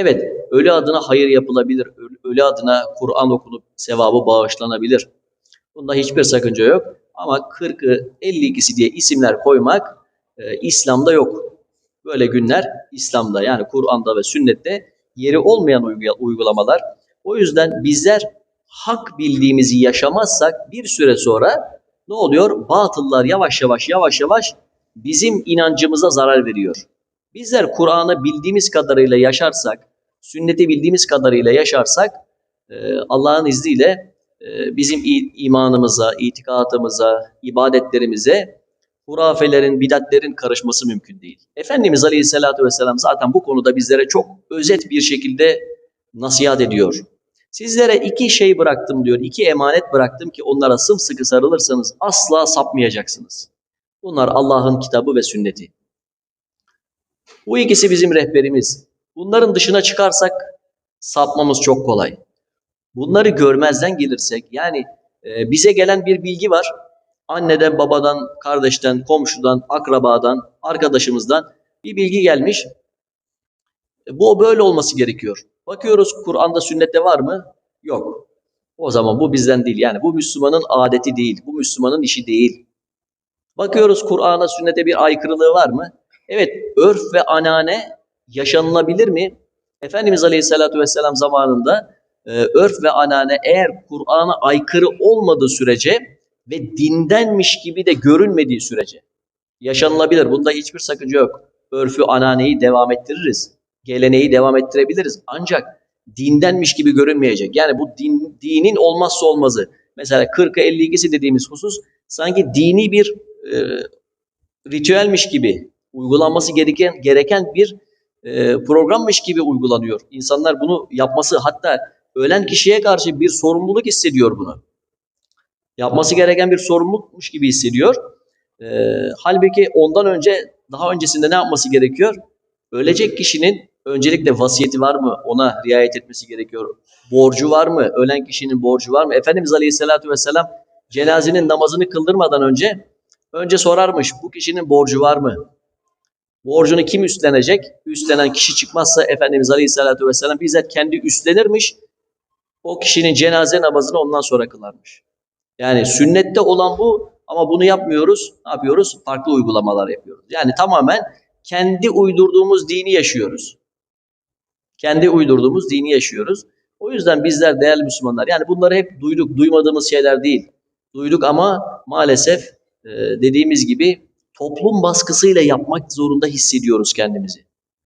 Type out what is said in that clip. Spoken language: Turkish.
Evet, ölü adına hayır yapılabilir. Ölü- adına Kur'an okunup sevabı bağışlanabilir. Bunda hiçbir sakınca yok. Ama 40'ı 52'si diye isimler koymak e, İslam'da yok. Böyle günler İslam'da yani Kur'an'da ve sünnette yeri olmayan uygu- uygulamalar. O yüzden bizler hak bildiğimizi yaşamazsak bir süre sonra ne oluyor? Batıllar yavaş yavaş yavaş yavaş bizim inancımıza zarar veriyor. Bizler Kur'an'ı bildiğimiz kadarıyla yaşarsak, sünneti bildiğimiz kadarıyla yaşarsak e, Allah'ın izniyle e, bizim imanımıza, itikadımıza, ibadetlerimize hurafelerin, bidatlerin karışması mümkün değil. Efendimiz Aleyhisselatü Vesselam zaten bu konuda bizlere çok özet bir şekilde nasihat ediyor. Sizlere iki şey bıraktım diyor, iki emanet bıraktım ki onlara sımsıkı sarılırsanız asla sapmayacaksınız. Bunlar Allah'ın kitabı ve sünneti. Bu ikisi bizim rehberimiz. Bunların dışına çıkarsak sapmamız çok kolay. Bunları görmezden gelirsek yani e, bize gelen bir bilgi var. Anneden, babadan, kardeşten, komşudan, akrabadan, arkadaşımızdan bir bilgi gelmiş. E, Bu böyle olması gerekiyor. Bakıyoruz Kur'an'da, sünnette var mı? Yok. O zaman bu bizden değil. Yani bu Müslümanın adeti değil. Bu Müslümanın işi değil. Bakıyoruz Kur'an'a, sünnete bir aykırılığı var mı? Evet, örf ve anane yaşanılabilir mi? Efendimiz Aleyhisselatü Vesselam zamanında e, örf ve anane eğer Kur'an'a aykırı olmadığı sürece ve dindenmiş gibi de görünmediği sürece yaşanılabilir. Bunda hiçbir sakınca yok. Örfü, ananeyi devam ettiririz. Geleneği devam ettirebiliriz. Ancak dindenmiş gibi görünmeyecek. Yani bu din, dinin olmazsa olmazı. Mesela 40'a 52'si dediğimiz husus sanki dini bir e, ritüelmiş gibi uygulanması gereken gereken bir e, programmış gibi uygulanıyor. İnsanlar bunu yapması hatta ölen kişiye karşı bir sorumluluk hissediyor bunu. Yapması gereken bir sorumlulukmuş gibi hissediyor. E, halbuki ondan önce daha öncesinde ne yapması gerekiyor? Ölecek kişinin öncelikle vasiyeti var mı? Ona riayet etmesi gerekiyor. Borcu var mı? Ölen kişinin borcu var mı? Efendimiz Aleyhisselatü Vesselam cenazenin namazını kıldırmadan önce önce sorarmış bu kişinin borcu var mı? Borcunu kim üstlenecek? Üstlenen kişi çıkmazsa Efendimiz Aleyhisselatü Vesselam bizzat kendi üstlenirmiş. O kişinin cenaze namazını ondan sonra kılarmış. Yani sünnette olan bu ama bunu yapmıyoruz. Ne yapıyoruz? Farklı uygulamalar yapıyoruz. Yani tamamen kendi uydurduğumuz dini yaşıyoruz. Kendi uydurduğumuz dini yaşıyoruz. O yüzden bizler değerli Müslümanlar yani bunları hep duyduk, duymadığımız şeyler değil. Duyduk ama maalesef dediğimiz gibi toplum baskısıyla yapmak zorunda hissediyoruz kendimizi.